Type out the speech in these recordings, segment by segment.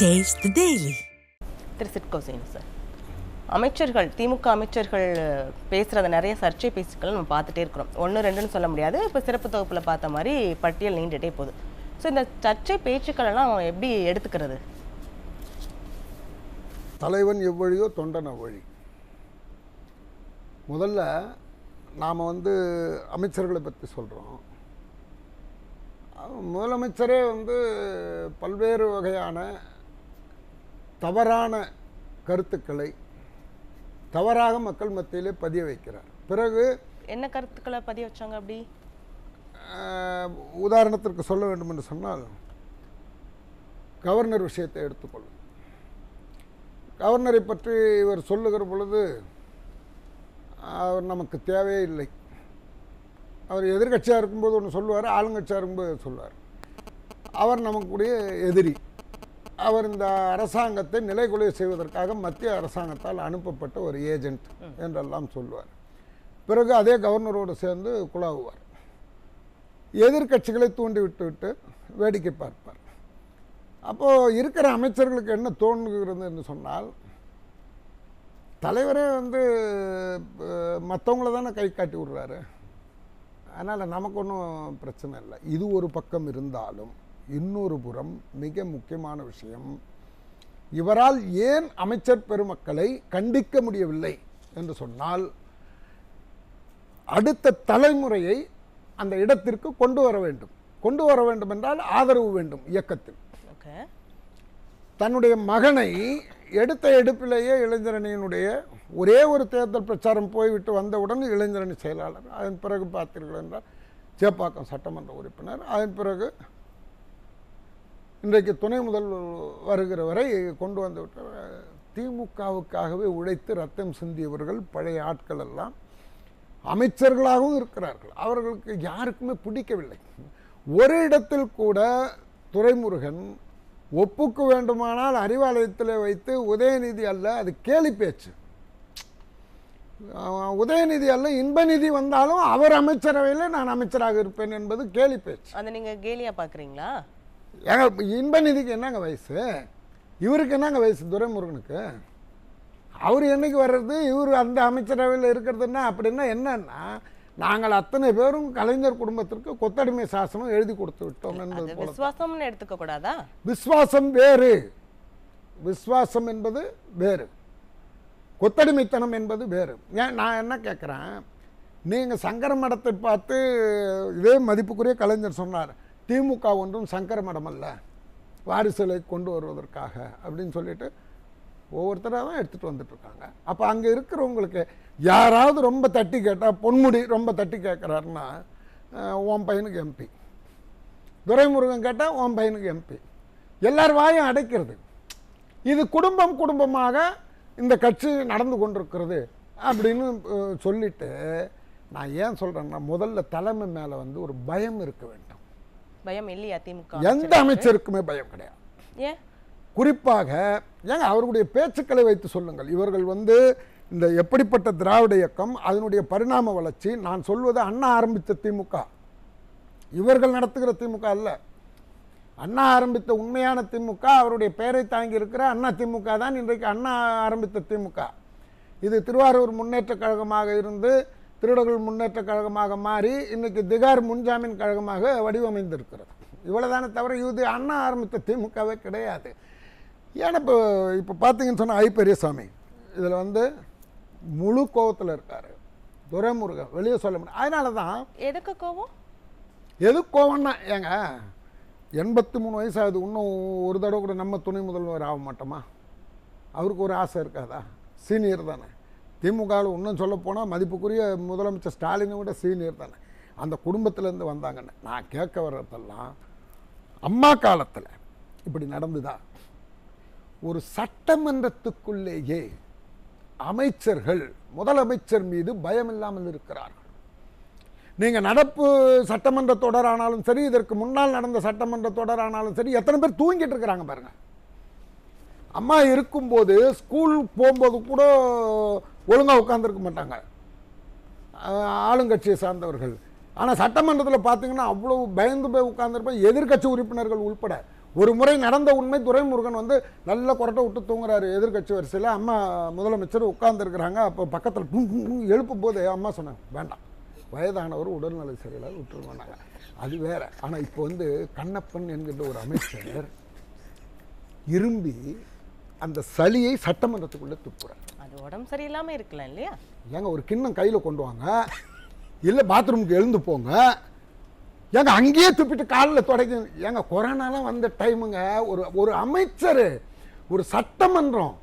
Taste the Daily. திரு சிட்கோசேன் sir அமைச்சர்கள் திமுக அமைச்சர்கள் பேசுகிறத நிறைய சர்ச்சை பேச்சுக்கள் நம்ம பார்த்துட்டே இருக்கிறோம். ஒன்று ரெண்டுன்னு சொல்ல முடியாது. இப்போ சிறப்பு தொகுப்பில் பார்த்த மாதிரி பட்டியல் நீண்டுட்டே போகுது. ஸோ இந்த சர்ச்சை பேச்சுக்கள் எல்லாம் எப்படி எடுத்துக்கிறது? தலைவன் எவ்வழியோ தொண்டன் அவ்வழி. முதல்ல நாம் வந்து அமைச்சர்களை பற்றி சொல்கிறோம் முதலமைச்சரே வந்து பல்வேறு வகையான தவறான கருத்துக்களை தவறாக மக்கள் மத்தியிலே பதிய வைக்கிறார். பிறகு என்ன கருத்துக்களை பதிய வச்சாங்க அப்படி? உதாரணத்திற்கு சொல்ல வேண்டும் என்று சொன்னால் கவர்னர் விஷயத்தை எடுத்துக்கொள்ளும் கவர்னரை பற்றி இவர் சொல்லுகிற பொழுது அவர் நமக்கு தேவையே இல்லை. அவர் எதிர்கட்சியாக இருக்கும்போது ஒன்று சொல்லுவார் ஆளுங்கட்சியாக இருக்கும்போது சொல்லுவார். அவர் நமக்குடைய எதிரி. அவர் இந்த அரசாங்கத்தை நிலைகுலைய செய்வதற்காக மத்திய அரசாங்கத்தால் அனுப்பப்பட்ட ஒரு ஏஜென்ட் என்றெல்லாம் சொல்லுவார் பிறகு அதே கவர்னரோடு சேர்ந்து குழாவுவார். எதிர்க்கட்சிகளை தூண்டி விட்டு விட்டு வேடிக்கை பார்ப்பார். அப்போது இருக்கிற அமைச்சர்களுக்கு என்ன தோணுகிறது என்று சொன்னால் தலைவரே வந்து மற்றவங்கள தானே கை காட்டி விடுறாரு. அதனால் நமக்கு ஒன்றும் பிரச்சனை இல்லை. இது ஒரு பக்கம் இருந்தாலும் இன்னொரு புறம் மிக முக்கியமான விஷயம். இவரால் ஏன் அமைச்சர் பெருமக்களை கண்டிக்க முடியவில்லை என்று சொன்னால் அடுத்த தலைமுறையை அந்த இடத்திற்கு கொண்டு வர வேண்டும். கொண்டு வர வேண்டும் என்றால் ஆதரவு வேண்டும் இயக்கத்தில். தன்னுடைய மகனை எடுத்த எடுப்பிலேயே இளைஞரணியினுடைய ஒரே ஒரு தேர்தல் பிரச்சாரம் போய்விட்டு வந்தவுடன் இளைஞரணி செயலாளர். அதன் பிறகு பார்த்தீர்கள் என்றால் சேப்பாக்கம் சட்டமன்ற உறுப்பினர். அதன் பிறகு இன்றைக்கு துணை முதல்வர் வருகிற வரை கொண்டு வந்து திமுகவுக்காகவே உழைத்து ரத்தம் சிந்தியவர்கள் பழைய ஆட்கள் எல்லாம் அமைச்சர்களாகவும் இருக்கிறார்கள். அவர்களுக்கு யாருக்குமே பிடிக்கவில்லை. ஒரு இடத்தில் கூட துரைமுருகன் ஒப்புக்கு வேண்டுமானால் அறிவாலயத்தில் வைத்து உதயநிதி அல்ல அது கேலி பேச்சு. உதயநிதி அல்ல இன்பநிதி வந்தாலும் அவர் அமைச்சரவையில் நான் அமைச்சராக இருப்பேன் என்பது கேலி பேச்சு. அதை நீங்கள் கேலியாக பார்க்குறீங்களா ஏங்க இன்பநிதிக்கு என்னங்க வயசு? இவருக்கு என்னங்க வயசு துரைமுருகனுக்கு? அவர் என்னைக்கு வர்றது? இவர் அந்த அமைச்சரவையில் இருக்கிறதுன்னா அப்படின்னா என்னன்னா நாங்கள் அத்தனை பேரும் கலைஞர் குடும்பத்திற்கு கொத்தடிமை சாசனம் எழுதி கொடுத்து விட்டோம் என்பது விசுவாசம்னு எடுத்துக்க கூடாதா? விஸ்வாசம் வேறு. விஸ்வாசம் என்பது வேறு. கொத்தடிமைத்தனம் என்பது வேறு. ஏன் நான் என்ன கேட்குறேன் நீங்கள் சங்கர மடத்தை பார்த்து இதே மதிப்புக்குரிய கலைஞர் சொன்னார். திமுக ஒன்றும் சங்கர மடம் அல்ல. வாரிசுகளை கொண்டு வருவதற்காக அப்படின்னு சொல்லிட்டு ஒவ்வொருத்தராக தான் எடுத்துகிட்டு வந்துட்டுருக்காங்க அப்போ அங்கே இருக்கிறவங்களுக்கு யாராவது ரொம்ப தட்டி கேட்டால் பொன்முடி ரொம்ப தட்டி கேட்குறாருன்னா உன் பையனுக்கு எம்பி துரைமுருகன் கேட்டால் உன் பையனுக்கு எம்பி எல்லார் வாயும் அடைக்கிறது. இது குடும்பம் குடும்பமாக இந்த கட்சி நடந்து கொண்டிருக்கிறது அப்படின்னு சொல்லிட்டு நான் ஏன் சொல்கிறேன்னா முதல்ல தலைமை மேலே வந்து ஒரு பயம் இருக்க வேண்டும். பயம் இல்லையா திமுக எந்த அமைச்சருக்குமே பயம் கிடையாது. ஏன்? குறிப்பாக ஏங்க அவர்களுடைய பேச்சுக்களை வைத்து சொல்லுங்கள். இவர்கள் வந்து இந்த எப்படிப்பட்ட திராவிட இயக்கம் அதனுடைய பரிணாம வளர்ச்சி நான் சொல்வது அண்ணா ஆரம்பித்த திமுக. இவர்கள் நடத்துகிற திமுக அல்ல. அண்ணா ஆரம்பித்த உண்மையான திமுக அவருடைய பெயரை தாங்கி இருக்கிற அண்ணா திமுக தான் இன்றைக்கு அண்ணா ஆரம்பித்த திமுக. இது திருவாரூர் முன்னேற்ற கழகமாக இருந்து திருடர்கள் முன்னேற்ற கழகமாக மாறி இன்னைக்கு திகார் முன்ஜாமீன் கழகமாக வடிவமைந்திருக்கிறது. இவ்வளவுதானே தவிர இது அண்ணா ஆரம்பித்த திமுகவே கிடையாது. ஏன்னா இப்போ இப்போ பார்த்தீங்கன்னு சொன்னால் ஐ பெரியசாமி இதில் வந்து முழு கோவத்தில் இருக்கார். துரைமுருகன் வெளியே சொல்ல முடியும் அதனால தான் எதுக்கு கோவம்? எது கோவம்னா ஏங்க எண்பத்தி மூணு வயசாகுது. இன்னும் ஒரு தடவை கூட நம்ம துணை முதல்வர் ஆக மாட்டோமா? அவருக்கு ஒரு ஆசை இருக்காதா? சீனியர் தானே. திமுகவில் இன்னும் சொல்ல போனால் மதிப்புக்குரிய முதலமைச்சர் ஸ்டாலினை விட சீனியர் தானே. அந்த குடும்பத்திலேருந்து வந்தாங்கன்னு நான் கேட்க வர்றதெல்லாம் அம்மா காலத்தில் இப்படி நடந்துதா? ஒரு சட்டமன்றத்துக்குள்ளேயே அமைச்சர்கள் முதலமைச்சர் மீது பயம் இல்லாமல் இருக்கிறார்கள். நீங்கள் நடப்பு சட்டமன்ற தொடரானாலும் சரி இதற்கு முன்னால் நடந்த சட்டமன்ற தொடரானாலும் சரி எத்தனை பேர் தூங்கிட்டு இருக்கிறாங்க பாருங்கள் அம்மா இருக்கும்போது ஸ்கூல் போகும்போது கூட ஒழுங்காக உட்காந்துருக்க மாட்டாங்க. ஆளுங்கட்சியை சார்ந்தவர்கள். ஆனால் சட்டமன்றத்தில் பார்த்தீங்கன்னா அவ்வளோ பயந்து போய் உட்காந்துருப்பேன் எதிர்க்கட்சி உறுப்பினர்கள் உள்பட. ஒரு முறை நடந்த உண்மை துரைமுருகன் வந்து நல்ல குரட்டை விட்டு தூங்குறாரு. எதிர்க்கட்சி வரிசையில் அம்மா முதலமைச்சர் உட்கார்ந்துருக்குறாங்க. அப்போ பக்கத்தில் எழுப்பும் போது அம்மா சொன்னாங்க. வேண்டாம். வயதானவர் உடல்நல சரியில்லாத விட்டுருவாங்க அது வேற. ஆனால் இப்போ வந்து கண்ணப்பன் என்கின்ற ஒரு அமைச்சர் இரும்பி அந்த சளியை சட்டமன்றத்துக்குள்ளே துப்புறார். உடம்பு சரியில்லாம இருக்கலாம் இல்லையா? ஏங்க ஒரு கிண்ணம் கையில் கொண்டு வாங்க. இல்லை பாத்ரூமுக்கு எழுந்து போங்க. ஏங்க அங்கேயே துப்பிட்டு காலில் தொடக்கி ஏங்க கொரோனாலாம் வந்த டைமுங்க ஒரு ஒரு அமைச்சர் ஒரு சட்டமன்றம்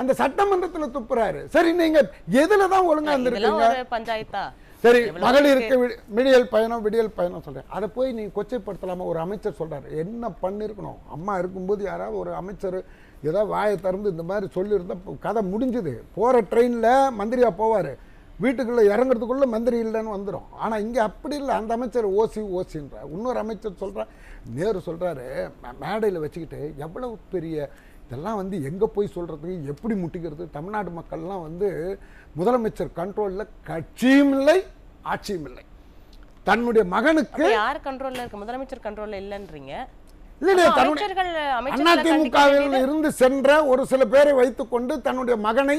அந்த சட்டமன்றத்தில் துப்புறாரு. சரி நீங்க எதுல தான் ஒழுங்கா இருந்திருக்கீங்க? பஞ்சாயத்தா? சரி மகளிருக்கு விடியல் பயணம் விடியல் பயணம் சொல்றேன். அதை போய் நீ கொச்சைப்படுத்தலாமா? ஒரு அமைச்சர் சொல்றாரு. என்ன பண்ணிருக்கணும்? அம்மா இருக்கும்போது யாராவது ஒரு அமைச்சர் ஏதோ வாயை திறந்து இந்த மாதிரி சொல்லியிருந்தால் கதை முடிஞ்சுது. போகிற ட்ரெயினில் மந்திரியாக போவார். வீட்டுக்குள்ளே இறங்குறதுக்குள்ளே மந்திரி இல்லைன்னு வந்துடும் ஆனால் இங்கே அப்படி இல்லை. அந்த அமைச்சர் ஓசி ஓசின்றார். இன்னொரு அமைச்சர் சொல்கிறார் நேரு சொல்கிறாரு மேடையில் வச்சுக்கிட்டு எவ்வளவு பெரிய இதெல்லாம் வந்து எங்கே போய் சொல்கிறதுக்கு எப்படி முட்டிக்கிறது? தமிழ்நாடு மக்கள்லாம் வந்து முதலமைச்சர் கண்ட்ரோலில் கட்சியும் இல்லை ஆட்சியும் இல்லை. தன்னுடைய மகனுக்கு யார் கண்ட்ரோலில் இருக்கு? முதலமைச்சர் கண்ட்ரோலில் இல்லைன்றீங்க. அதிமுகவில் இருந்து சென்ற ஒரு சில பேரை வைத்துக்கொண்டு தன்னுடைய மகனை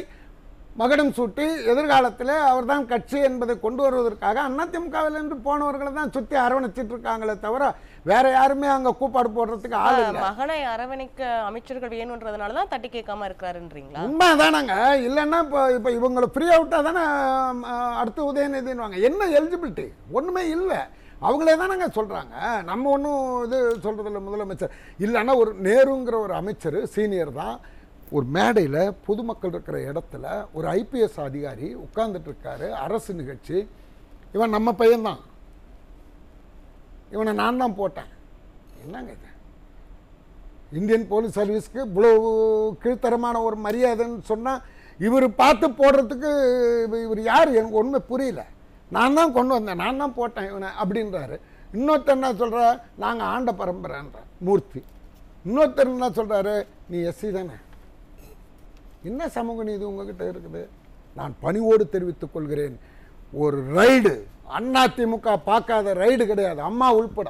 மகடம் சூட்டி எதிர்காலத்தில் அவர்தான் கட்சி என்பதை கொண்டு வருவதற்காக அதிமுகவில் இருந்து போனவர்களை தான் சுற்றி அரவணைச்சிட்டு இருக்காங்களே தவிர வேற யாருமே அங்க கூப்பாடு போடுறதுக்கு ஆள் இல்லை. மகனை அரவணைக்க அமைச்சர்கள் வேணும்ன்றதுனால தான் தட்டி கேட்காம இருக்கிறாருன்றீங்களா? உண்மை தானங்க இல்லைன்னா இப்போ இப்போ இவங்களை ஃப்ரீயாக விட்டால் தானே அடுத்து உதயநிதின்னுவாங்க. என்ன எலிஜிபிலிட்டி ஒன்றுமே இல்லை. அவங்களே தானங்க சொல்கிறாங்க நம்ம ஒன்றும் இது சொல்கிறதில்ல முதலமைச்சர். இல்லைன்னா ஒரு நேருங்கிற ஒரு அமைச்சர் சீனியர் தான் ஒரு மேடையில் பொதுமக்கள் இருக்கிற இடத்துல ஒரு ஐபிஎஸ் அதிகாரி உட்கார்ந்துட்டுருக்காரு அரசு நிகழ்ச்சி. இவன் நம்ம பையன்தான் இவனை நான் தான் போட்டேன். என்னங்க இது? இந்தியன் போலீஸ் சர்வீஸ்க்கு இவ்வளோ கீழ்த்தரமான ஒரு மரியாதைன்னு சொன்னால் இவர் பார்த்து போடுறதுக்கு இவர் யார்? எனக்கு ஒன்றுமே புரியல. நான் தான் கொண்டு வந்தேன் நான் தான் போட்டேன் இவனை அப்படின்றாரு. இன்னொருத்தர் என்ன சொல்கிற நாங்கள் ஆண்ட பரம்பரைன்ற மூர்த்தி. இன்னொருத்தர் என்ன சொல்கிறாரு நீ எஸ்சி தானே. என்ன சமூக நீதி உங்ககிட்ட இருக்குது? நான் பணிவோடு தெரிவித்துக் கொள்கிறேன். ஒரு ரைடு அதிமுக பார்க்காத ரைடு கிடையாது அம்மா உள்பட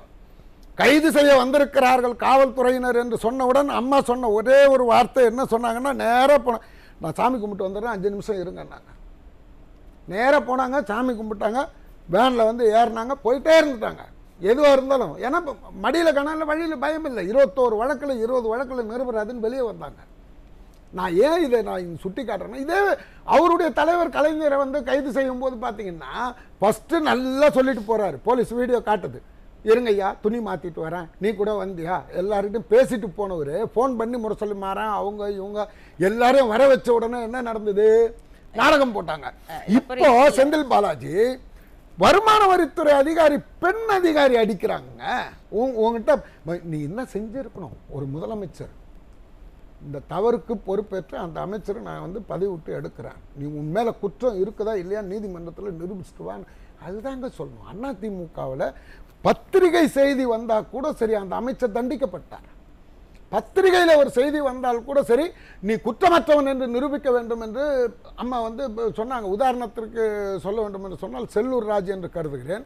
கைது செய்ய வந்திருக்கிறார்கள் காவல்துறையினர் என்று சொன்னவுடன் அம்மா சொன்ன ஒரே ஒரு வார்த்தை என்ன சொன்னாங்கன்னா நேராக போனேன் நான் சாமி கும்பிட்டு வந்துடுறேன் அஞ்சு நிமிஷம் இருங்கன்னாங்க நேராக போனாங்க சாமி கும்பிட்டாங்க வேனில் வந்து ஏறினாங்க போயிட்டே இருந்துட்டாங்க. எதுவாக இருந்தாலும் ஏன்னா மடியில் கணால வழியில் பயம் இல்லை. இருபத்தோரு வழக்கில் இருபது வழக்கில் நிருபராதுன்னு வெளியே வந்தாங்க. நான் ஏன் இதை நான் சுட்டி காட்டுறேன்னா இதே அவருடைய தலைவர் கலைஞரை வந்து கைது செய்யும் போது பார்த்தீங்கன்னா ஃபஸ்ட்டு நல்லா சொல்லிட்டு போகிறாரு போலீஸ் வீடியோ காட்டுது. இருங்க ஐயா துணி மாற்றிட்டு வரேன். நீ கூட வந்தியா? எல்லார்கிட்டையும் பேசிட்டு போனவர். ஃபோன் பண்ணி முறை சொல்லி மாறேன். அவங்க இவங்க எல்லாரையும் வர வச்ச உடனே என்ன நடந்தது? நாடகம் போட்டாங்க. இப்போ செந்தில் பாலாஜி வருமான வரித்துறை அதிகாரி பெண் அதிகாரி அடிக்கிறாங்க. உங்க- உங்ககிட்ட நீ என்ன செஞ்சிருக்கணும்? ஒரு முதலமைச்சர். இந்த தவறுக்கு பொறுப்பேற்று அந்த அமைச்சரை நான் வந்து பதவி விட்டு எடுக்கிறேன். நீ உன் மேலே குற்றம் இருக்குதா இல்லையா? நீதிமன்றத்தில் நிரூபிச்சுட்டு வான்னு அதுதாங்க சொல்லணும். அதிமுகவில் பத்திரிகை செய்தி வந்தால் கூட சரி அந்த அமைச்சர் தண்டிக்கப்பட்டார். பத்திரிகையில் ஒரு செய்தி வந்தால் கூட சரி நீ குற்றமற்றவன் என்று நிரூபிக்க வேண்டும் என்று அம்மா வந்து சொன்னாங்க. உதாரணத்திற்கு சொல்ல வேண்டும் என்று சொன்னால் செல்லூர் ராஜ் என்று கருதுகிறேன்.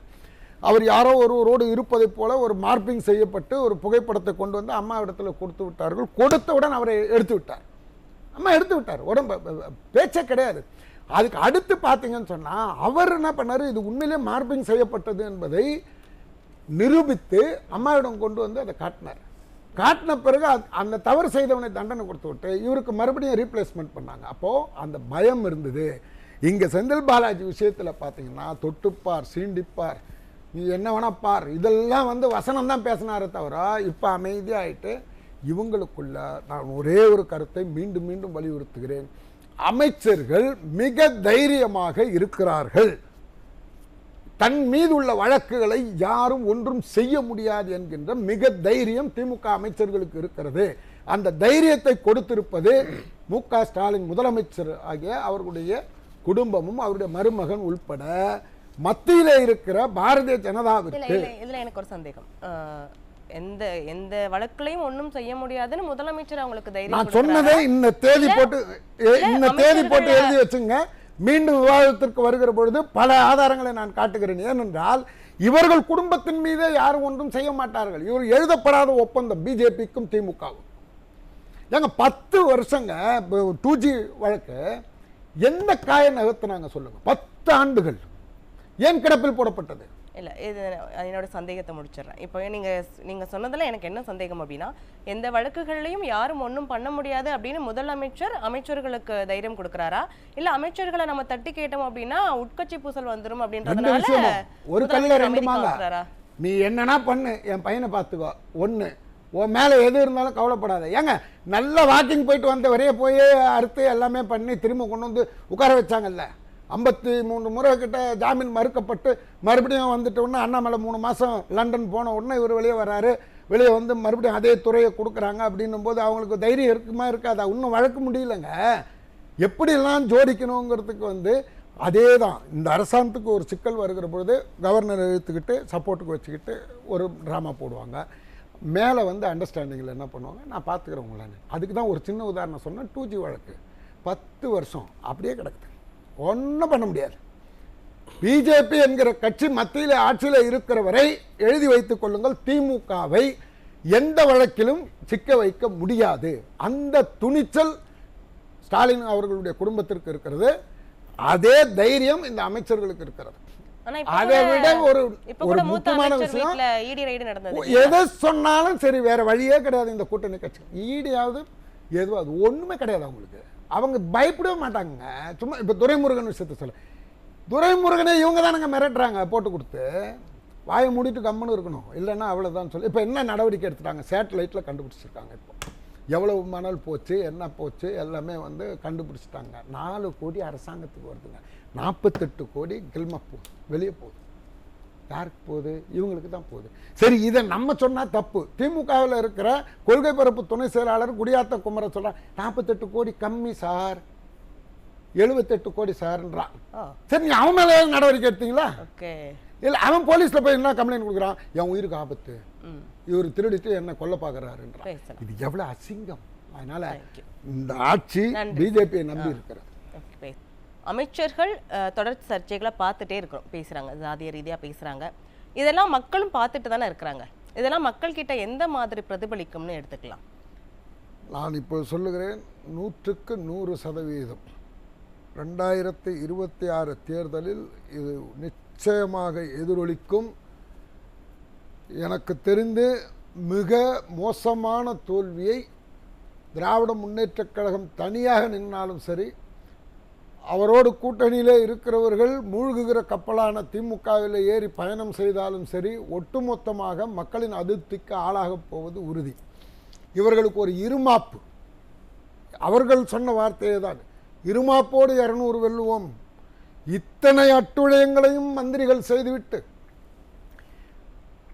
அவர் யாரோ ஒருவரோடு இருப்பதைப் போல ஒரு மார்பிங் செய்யப்பட்டு ஒரு புகைப்படத்தை கொண்டு வந்து அம்மாவிடத்தில் கொடுத்து விட்டார்கள். கொடுத்தவுடன் அவரை எடுத்து விட்டார். அம்மா எடுத்து விட்டார். உடம்பு பேச்சே கிடையாது. அதுக்கு அடுத்து பார்த்தீங்கன்னு சொன்னால் அவர் என்ன பண்ணார்? இது உண்மையிலே மார்பிங் செய்யப்பட்டது என்பதை நிரூபித்து அம்மாவிடம் கொண்டு வந்து அதை காட்டினார். காட்டின பிறகு அந்த தவறு செய்தவனை தண்டனை கொடுத்து விட்டு இவருக்கு மறுபடியும் ரீப்ளேஸ்மெண்ட் பண்ணாங்க. அப்போது அந்த பயம் இருந்தது. இங்கே செந்தில் பாலாஜி விஷயத்தில் பார்த்தீங்கன்னா தொட்டுப்பார் சீண்டிப்பார் நீ என்ன வேணா பார். இதெல்லாம் வந்து வசனம் தான் பேசினாரே தவிர இப்போ அமைதியாகிட்டு இவங்களுக்குள்ள நான் ஒரே ஒரு கருத்தை மீண்டும் மீண்டும் வலியுறுத்துகிறேன். அமைச்சர்கள் மிக தைரியமாக இருக்கிறார்கள். தன் மீது உள்ள வழக்குகளை யாரும் ஒன்றும் செய்ய முடியாது என்கின்ற மிக தைரியம் திமுக அமைச்சர்களுக்கு இருக்கிறது. அந்த தைரியத்தை கொடுத்திருப்பது மு க ஸ்டாலின் முதலமைச்சர் ஆகிய அவர்களுடைய குடும்பமும் அவருடைய மருமகன் உள்பட மத்தியிலே இருக்கிற பாரதிய இதுல ஜனதாவிற்கு இதுல எனக்கு ஒரு சந்தேகம். எந்த எந்த வழக்குலையும் ஒண்ணும் செய்ய முடியாதுன்னு முதலமைச்சர் அவங்களுக்கு தைரியம் நான்? சொன்னதே இந்த தேதி போட்டு இந்த தேதி போட்டு எழுதி வச்சுங்க. மீண்டும் விவாதத்திற்கு வருகிற பொழுது பல ஆதாரங்களை நான் காட்டுகிறேன். ஏனென்றால் இவர்கள் குடும்பத்தின் மீதே யாரும் ஒன்றும் செய்ய மாட்டார்கள். இவர் எழுதப்படாத ஒப்பந்தம் பிஜேபிக்கும் திமுகவும் ஏங்க பத்து வருஷங்க டூ ஜி வழக்கு எந்த காய நகர்த்தினாங்க சொல்லுங்கள் பத்து ஆண்டுகள். ஏன் கிடப்பில் போடப்பட்டது? இல்ல இது என்னோட சந்தேகத்தை முடிச்சிடுறேன். இப்போ நீங்க நீங்க சொன்னதுல எனக்கு என்ன சந்தேகம் அப்படின்னா எந்த வழக்குகள்லையும் யாரும் ஒண்ணும் பண்ண முடியாது அப்படின்னு முதலமைச்சர் அமைச்சர்களுக்கு தைரியம் கொடுக்கறாரா? இல்ல அமைச்சர்களை நம்ம தட்டி கேட்டோம் அப்படின்னா உட்கட்சி பூசல் வந்துரும் ரெண்டு அப்படின்றதுனால ஒரு கல்ல முதலமைச்சர் ரெண்டு மாங்கா? நீ என்னன்னா பண்ணு என் பையனை பார்த்துக்கோ. ஒன்று உன் மேலே எது இருந்தாலும் கவலைப்படாத. ஏங்க நல்ல வாக்கிங் போயிட்டு வந்த வரைய போய் அறுத்து எல்லாமே பண்ணி திரும்ப கொண்டு வந்து உட்கார வச்சாங்கல்ல? ஐம்பத்தி மூணு முறை கிட்ட ஜாமீன் மறுக்கப்பட்டு மறுபடியும் வந்துட்ட உடனே அண்ணாமலை மூணு மாதம் லண்டன் போன உடனே இவர் வெளியே வராரு. வெளியே வந்து மறுபடியும் அதே துறையை கொடுக்குறாங்க அப்படின்னும் போது அவங்களுக்கு தைரியம் இருக்குமா இருக்காதா? இன்னும் வழக்கு முடியலங்க. எப்படியெல்லாம் ஜோடிக்கணுங்கிறதுக்கு வந்து அதே தான் இந்த அரசாங்கத்துக்கு ஒரு சிக்கல் வருகிற பொழுது கவர்னர் எழுத்துக்கிட்டு சப்போர்ட்டுக்கு வச்சுக்கிட்டு ஒரு ட்ராமா போடுவாங்க. மேலே வந்து அண்டர்ஸ்டாண்டிங்கில் என்ன பண்ணுவாங்க? நான் பார்த்துக்கிறேன் உங்களான்னு அதுக்கு தான் ஒரு சின்ன உதாரணம் சொன்னேன் டூ ஜி வழக்கு. பத்து வருஷம் அப்படியே கிடக்குது. ஒன்றும் பண்ண முடியாது. பிஜேபி என்கிற கட்சி மத்தியில் ஆட்சியில் இருக்கிற வரை எழுதி வைத்துக் கொள்ளுங்கள். திமுகவை எந்த வழக்கிலும் சிக்க வைக்க முடியாது. அந்த துணிச்சல் ஸ்டாலின் அவர்களுடைய குடும்பத்திற்கு இருக்கிறது. அதே தைரியம் இந்த அமைச்சர்களுக்கு இருக்கிறது. அதை விட ஒரு ஒரு முக்கியமான விஷயம் நடந்தது. எதை சொன்னாலும் சரி வேற வழியே கிடையாது இந்த கூட்டணி கட்சி. ஈடியாவது எதுவும் அது ஒண்ணுமே கிடையாது அவங்களுக்கு. அவங்க பயப்படவே மாட்டாங்க. சும்மா இப்போ துரைமுருகன் விஷயத்த சொல்ல. துரைமுருகனை இவங்க தானங்க மிரட்டுறாங்க போட்டு கொடுத்து. வாயை மூடிட்டு கம்முன்னு இருக்கணும். இல்லைன்னா அவ்வளோதான் சொல்லி. இப்போ என்ன நடவடிக்கை எடுத்துட்டாங்க? சேட்டலைட்டில் கண்டுபிடிச்சிருக்காங்க இப்போ. எவ்வளவு மணல் போச்சு என்ன போச்சு எல்லாமே வந்து கண்டுபிடிச்சிட்டாங்க. நாலு கோடி அரசாங்கத்துக்கு வருதுங்க. நாற்பத்தெட்டு கோடி கில்ம போகுது வெளியே போகுது. யாருக்கு போகுது? இவங்களுக்கு தான் போகுது. சரி இதை நம்ம சொன்னா தப்பு. திமுகவில் இருக்கிற கொள்கை பரப்பு துணை செயலாளர் குடியாத்த குமர சொல்றான் நாற்பத்தெட்டு கோடி கம்மி சார். எழுபத்தெட்டு கோடி சார்ன்றான். சரி நீ அவன் மேலே நடவடிக்கை எடுத்தீங்களா? இல்லை அவன் போலீஸில் போய் என்ன கம்ப்ளைண்ட் கொடுக்குறான்? என் உயிருக்கு ஆபத்து. இவர் திருடிட்டு என்ன கொல்ல பார்க்குறாருன்றான் இது எவ்வளோ அசிங்கம். அதனால. இந்த ஆட்சி. பிஜேபியை நம்பி இருக்கிறது. அமைச்சர்கள் தொடர்ச்சி தொடர் சர்ச்சைகளை பார்த்துட்டே இருக்கிறோம். பேசுகிறாங்க ஜாதிய ரீதியாக பேசுகிறாங்க இதெல்லாம் மக்களும் பார்த்துட்டு தானே இருக்கிறாங்க. இதெல்லாம் மக்கள்கிட்ட எந்த மாதிரி பிரதிபலிக்கும்னு எடுத்துக்கலாம். நான் இப்போ சொல்லுகிறேன் நூற்றுக்கு நூறு சதவீதம். ரெண்டாயிரத்தி இருபத்தி ஆறு தேர்தலில் இது நிச்சயமாக எதிரொலிக்கும். எனக்கு தெரிந்து மிக மோசமான தோல்வியை திராவிட முன்னேற்றக் கழகம் தனியாக நின்னாலும் சரி அவரோடு கூட்டணியிலே இருக்கிறவர்கள் மூழ்குகிற கப்பலான திமுகவில் ஏறி பயணம் செய்தாலும் சரி ஒட்டுமொத்தமாக மக்களின் அதிருப்திக்கு ஆளாகப் போவது உறுதி. இவர்களுக்கு ஒரு இருமாப்பு. அவர்கள் சொன்ன வார்த்தையே தான் இருமாப்போடு இரநூறு வெல்லுவோம். இத்தனை அட்டுழியங்களையும் மந்திரிகள் செய்துவிட்டு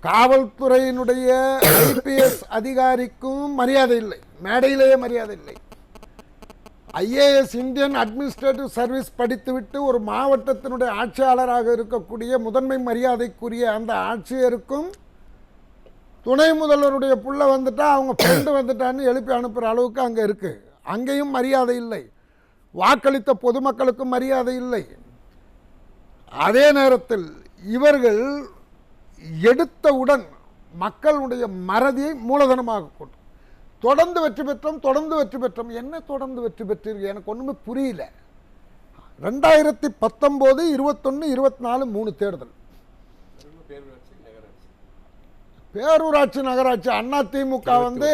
காவல்துறையினுடைய ஐபிஎஸ் அதிகாரிக்கும் மரியாதை இல்லை. மேடையிலேயே மரியாதை இல்லை. ஐஏஎஸ் இந்தியன் அட்மினிஸ்ட்ரேட்டிவ் சர்வீஸ் படித்துவிட்டு ஒரு மாவட்டத்தினுடைய ஆட்சியாளராக இருக்கக்கூடிய முதன்மை மரியாதைக்குரிய அந்த ஆட்சியருக்கும் துணை முதல்வருடைய புள்ள வந்துட்டா அவங்க ஃப்ரெண்டு வந்துட்டான்னு எழுப்பி அனுப்புகிற அளவுக்கு அங்கே இருக்குது அங்கேயும் மரியாதை இல்லை. வாக்களித்த பொதுமக்களுக்கும் மரியாதை இல்லை. அதே நேரத்தில் இவர்கள் எடுத்தவுடன் மக்களுடைய மறதியை மூலதனமாக கொண்டு தொடர்ந்து வெற்றி பெற்றோம் தொடர்ந்து வெற்றி பெற்றோம். என்ன தொடர்ந்து வெற்றி பெற்றீர்கள்? எனக்கு ஒன்றுமே புரியல. ரெண்டாயிரத்தி பத்தொம்போது இருபத்தொன்று இருபத்தி நாலு மூணு தேர்தல். பேரூராட்சி நகராட்சி அண்ணா திமுக வந்து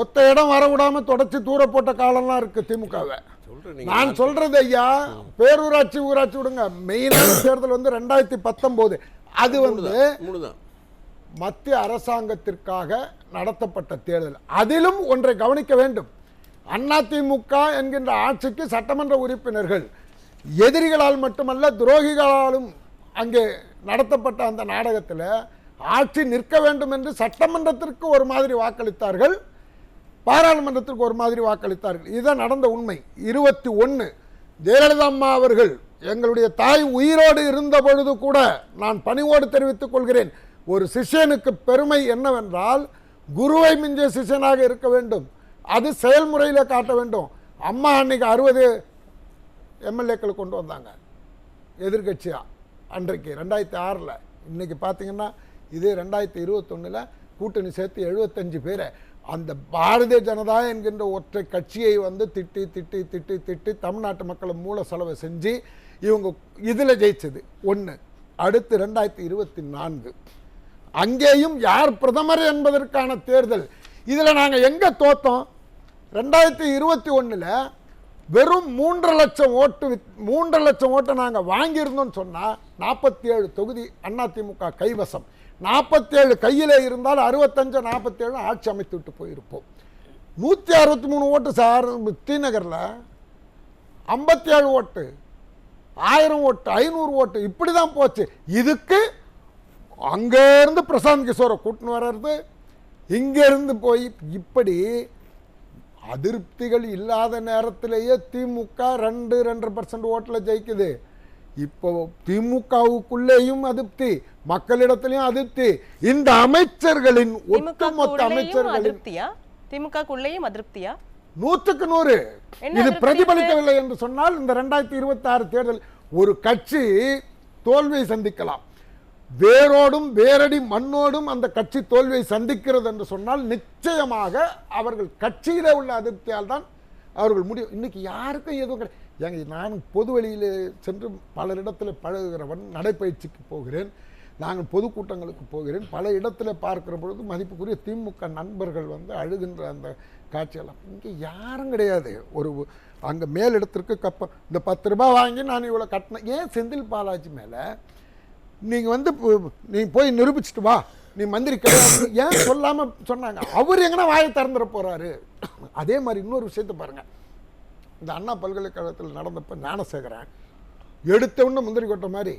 ஒத்த இடம் வர விடாம தொடச்சி தூர போட்ட காலம்லாம் இருக்கு திமுகவை. நான் சொல்றது ஐயா பேரூராட்சி ஊராட்சி விடுங்க. மெயினான தேர்தல் வந்து ரெண்டாயிரத்தி பத்தொம்போது. அது வந்து மத்திய அரசாங்கத்திற்காக நடத்தப்பட்ட தேர்தல். அதிலும் ஒன்றை கவனிக்க வேண்டும். அதிமுக என்கின்ற ஆட்சிக்கு சட்டமன்ற உறுப்பினர்கள் எதிரிகளால் மட்டுமல்ல துரோகிகளாலும் அங்கே நடத்தப்பட்ட அந்த நாடகத்தில் ஆட்சி நிற்க வேண்டும் என்று சட்டமன்றத்திற்கு ஒரு மாதிரி வாக்களித்தார்கள். பாராளுமன்றத்திற்கு ஒரு மாதிரி வாக்களித்தார்கள். இதுதான் நடந்த உண்மை. இருபத்தி ஒன்று ஜெயலலிதா அம்மா அவர்கள் எங்களுடைய தாய் உயிரோடு இருந்த பொழுது கூட நான் பணிவோடு தெரிவித்துக் கொள்கிறேன். ஒரு சிஷ்யனுக்கு பெருமை என்னவென்றால் குருவை மிஞ்சிய சிஷ்யனாக இருக்க வேண்டும். அது செயல்முறையில் காட்ட வேண்டும். அம்மா அன்னைக்கு அறுபது எம்எல்ஏக்கள் கொண்டு வந்தாங்க. எதிர்கட்சியாக அன்றைக்கு ரெண்டாயிரத்தி ஆறில். இன்றைக்கி பார்த்தீங்கன்னா இதே ரெண்டாயிரத்தி இருபத்தொன்னில் கூட்டணி சேர்த்து எழுபத்தஞ்சு பேரை. அந்த பாரதிய ஜனதா என்கின்ற ஒற்றை கட்சியை வந்து திட்டி திட்டி திட்டி திட்டி தமிழ்நாட்டு மக்களை மூல செலவை செஞ்சு இவங்க இதில் ஜெயிச்சது. ஒன்று அடுத்து ரெண்டாயிரத்தி இருபத்தி நான்கு. அங்கேயும் யார் பிரதமர் என்பதற்கான தேர்தல். இதில் நாங்கள் எங்கே தோத்தோம்? ரெண்டாயிரத்தி இருபத்தி ஒன்றில் வெறும் மூன்றரை லட்சம் ஓட்டு வித்- மூன்றரை லட்சம் ஓட்டை நாங்கள் வாங்கியிருந்தோம்னு சொன்னால் நாற்பத்தி ஏழு தொகுதி அதிமுக கைவசம். நாற்பத்தி ஏழு கையில் இருந்தால் அறுபத்தஞ்சு நாற்பத்தேழு ஆட்சி அமைத்து விட்டு போயிருப்போம். நூற்றி அறுபத்தி மூணு ஓட்டு சார் ஸ்ரீநகரில் ஐம்பத்தி ஏழு ஓட்டு ஆயிரம் ஓட்டு ஐநூறு ஓட்டு இப்படி தான் போச்சு. இதுக்கு அங்கேருந்து பிரசாந்த் கிஷோரை கூட்டின்னு வர்றது இங்கேருந்து போய் இப்படி அதிருப்திகள் இல்லாத நேரத்திலேயே திமுக ரெண்டு ரெண்டரை பர்சன்ட் ஓட்டில் ஜெயிக்குது. இப்போ திமுகவுக்குள்ளேயும் அதிருப்தி மக்களிடத்திலையும் அதிருப்தி இந்த அமைச்சர்களின் ஒட்டுமொத்த அமைச்சர்களின் அதிருப்தியா? திமுக உள்ளேயும் அதிருப்தியா? நூற்றுக்கு நூறு. இது பிரதிபலிக்கவில்லை என்று சொன்னால் இந்த ரெண்டாயிரத்தி இருபத்தி ஆறு தேர்தல் ஒரு கட்சி தோல்வியை சந்திக்கலாம். வேரோடும் வேரடி மண்ணோடும் அந்த கட்சி தோல்வியை சந்திக்கிறது என்று சொன்னால் நிச்சயமாக அவர்கள் கட்சியில் உள்ள அதிருப்தியால் தான் அவர்கள் முடியும். இன்னைக்கு யாருக்கும் எதுவும் கிடையாது எங்க நான் பொது வெளியில் சென்று பலரிடத்தில் பழகுகிறவன் நடைப்பயிற்சிக்கு போகிறேன். நாங்கள் பொதுக்கூட்டங்களுக்கு போகிறேன். பல இடத்துல பார்க்கிற பொழுது மதிப்புக்குரிய திமுக நண்பர்கள் வந்து அழுகின்ற அந்த காட்சியெல்லாம். இங்கே யாரும் கிடையாது. ஒரு அங்கே மேலிடத்திற்கு கப்ப இந்த பத்து ரூபாய் வாங்கி நான் இவ்வளோ கட்டினேன் ஏன் செந்தில் பாலாஜி மேலே நீங்கள் வந்து நீ போய் நிரூபிச்சிட்டு வா. நீ மந்திரி கிடையாது. ஏன் சொல்லாமல் சொன்னாங்க? அவர் எங்கன்னா வாயை திறந்துட போகிறாரு அதே மாதிரி இன்னொரு விஷயத்தை பாருங்கள் இந்த அண்ணா பல்கலைக்கழகத்தில் நடந்தப்போ ஞானசேகரன் எடுத்தவுடனே முந்திரி கொட்ட மாதிரி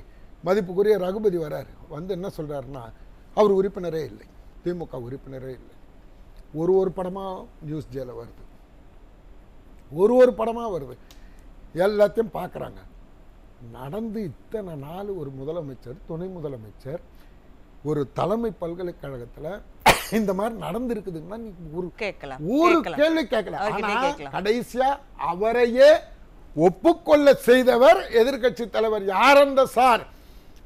மதிப்புக்குரிய ரகுபதி வராரு. வந்து என்ன சொல்கிறாருன்னா அவர் உறுப்பினரே இல்லை. திமுக உறுப்பினரே இல்லை. ஒரு ஒரு படமாக நியூஸ் ஜேல வருது. ஒரு ஒரு படமாக வருது. எல்லாத்தையும் பார்க்குறாங்க நடந்து இத்தனை நாள் ஒரு முதலமைச்சர் துணை முதலமைச்சர் ஒரு தலைமை பல்கலைக்கழகத்தில் இந்த மாதிரி நடந்திருக்குதுன்னா நீ ஒரு கேட்கலாம் ஒரு. கேள்வி கேட்கல. கடைசியா அவரையே ஒப்புக்கொள்ள செய்தவர் எதிர்க்கட்சி தலைவர் யார் அந்த சார்?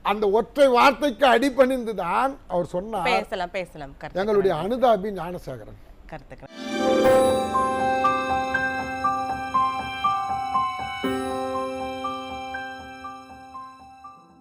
அந்த ஒற்றை வார்த்தைக்கு அடிபணிந்துதான் அவர் சொன்னார். பேசலாம் பேசலாம். எங்களுடைய அனுதாபி ஞானசேகரன். கருத்துக்கள்.